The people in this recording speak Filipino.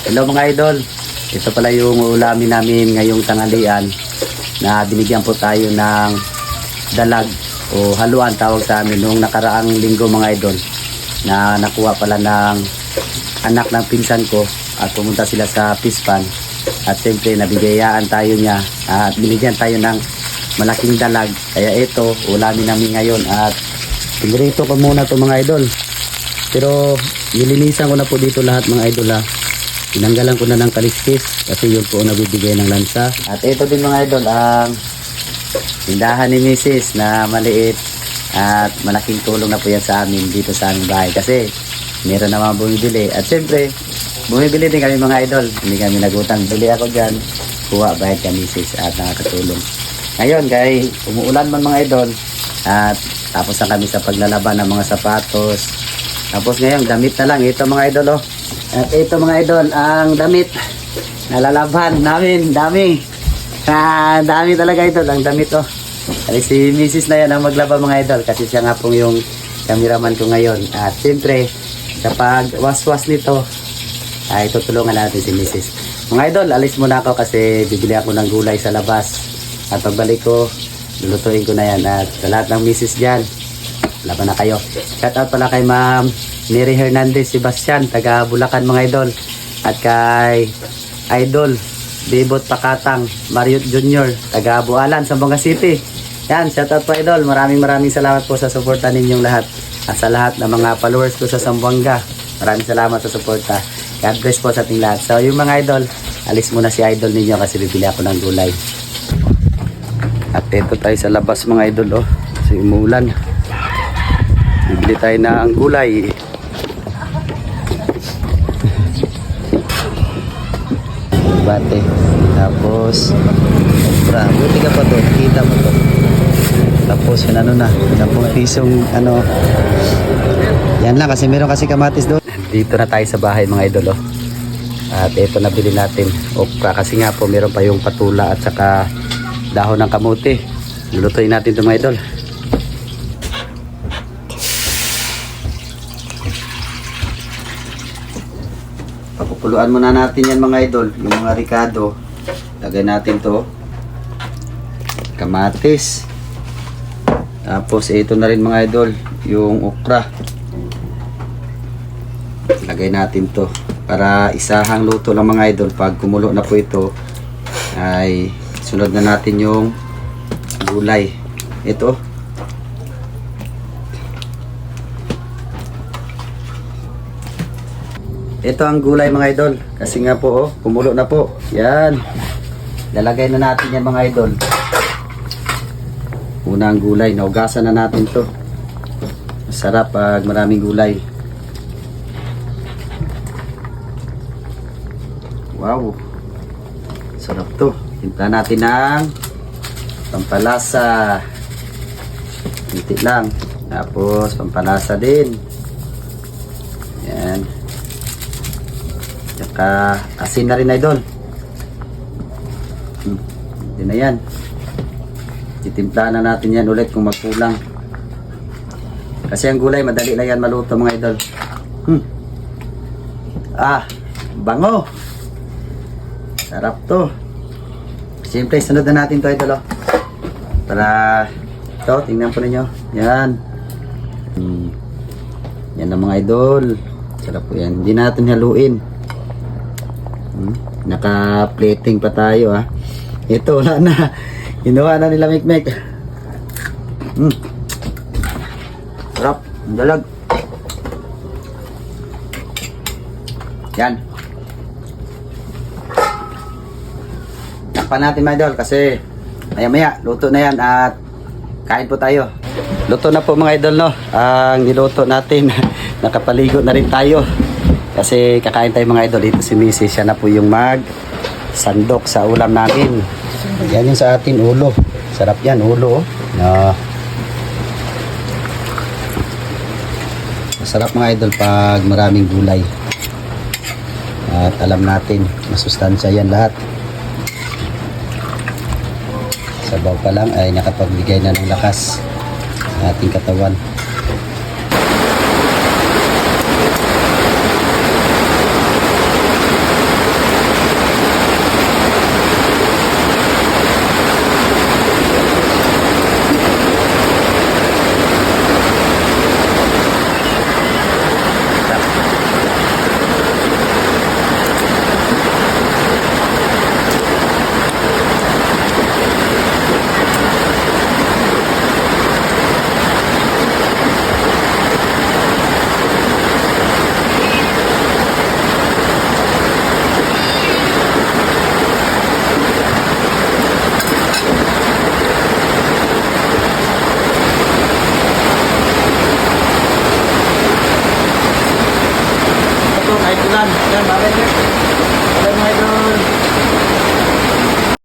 Hello mga idol. Ito pala yung ulamin namin ngayong tanghalian na binigyan po tayo ng dalag o haluan tawag sa amin noong nakaraang linggo mga idol na nakuha pala ng anak ng pinsan ko at pumunta sila sa Pispan. At siyempre nabigayaan tayo niya at binigyan tayo ng malaking dalag. Kaya ito ulamin namin ngayon at pinrito ko muna to mga idol. Pero nilinisan ko na po dito lahat mga idol ha tinanggalan ko na ng kaliskis kasi yun po ang nabibigay ng lansa. At ito din mga idol ang tindahan ni Mrs. na maliit at malaking tulong na po yan sa amin dito sa aming bahay. Kasi meron naman bumibili. At siyempre bumibili din kami mga idol. Hindi kami nagutang. Bili ako dyan kuha bayad ka Mrs. at nakakatulong. Ngayon kay umuulan man mga idol at tapos na kami sa paglalaban ng mga sapatos. Tapos ngayon damit na lang. Ito mga idol oh at ito mga idol ang damit nalalaban namin dami Ah, dami talaga ito, ang damit oh. Kasi si Mrs. na yan ang maglaba mga idol kasi siya nga pong yung cameraman ko ngayon. At siyempre, kapag waswas nito, ay tutulungan natin si Mrs. Mga idol, alis muna ako kasi bibili ako ng gulay sa labas. At pagbalik ko, lulutuin ko na yan. At lahat ng Mrs. dyan, laban na kayo. Shout out pala kay Ma'am Mary Hernandez Sebastian, taga Bulacan mga idol. At kay Idol Debot Pakatang, Mariot Jr., taga Bualan, Sambonga City. Yan, shout out po idol. Maraming maraming salamat po sa suporta ninyong lahat. At sa lahat ng mga followers ko sa Sambuanga, maraming salamat sa suporta. God bless po sa ating lahat. So yung mga idol, alis muna si idol ninyo kasi bibili ako ng gulay. At ito tayo sa labas mga idol oh. Kasi umuulan. Bibili tayo ng gulay. bate. Tapos okra buti ka pa to. Kita mo to. Tapos yun ano na 10 pisong ano. Yan lang kasi meron kasi kamatis doon. Dito na tayo sa bahay mga idol oh. at ito nabili natin okra. Kasi nga po meron pa yung patula at saka dahon ng kamuti lulutuin natin ito mga idol Papupuluan muna natin yan mga idol, yung mga ricado. Lagay natin to. Kamatis. Tapos ito na rin mga idol, yung okra. Lagay natin to para isahang luto ng mga idol. Pag kumulo na po ito, ay sunod na natin yung gulay. Ito, Ito ang gulay mga idol. Kasi nga po, oh, kumulo na po. Yan. Lalagay na natin yan mga idol. Una ang gulay. Naugasan na natin to. Masarap pag maraming gulay. Wow. Sarap to. Tinta natin ng pampalasa. Kunti lang. Tapos pampalasa din. Yan. Tsaka asin na rin idol. Hmm. Hindi na yan. Titimplahan na natin yan ulit kung magkulang. Kasi ang gulay madali lang yan maluto mga idol. Hmm. Ah, bango. Sarap to. Siyempre, sunod na natin to idol. Oh. Para, ito, tingnan po ninyo. Yan. Hmm. Yan ang mga idol. Sarap po yan. Hindi natin haluin. Hmm? Naka-plating pa tayo ah. Ito wala na. Ginawa na nila mikmek. Hmm. Sarap. Ang dalag. Yan. Takpan natin mga idol kasi maya maya luto na yan at kain po tayo. Luto na po mga idol no. Ang niluto natin. Nakapaligo na rin tayo. Kasi kakain tayo mga idol. Ito si Missy. Siya na po yung mag sandok sa ulam namin. Yan yung sa atin ulo. Sarap yan, ulo. Oh. No. Masarap mga idol pag maraming gulay. At alam natin, masustansya yan lahat. Sabaw pa lang ay nakapagbigay na ng lakas sa ating katawan. કરવામાં આવે છે.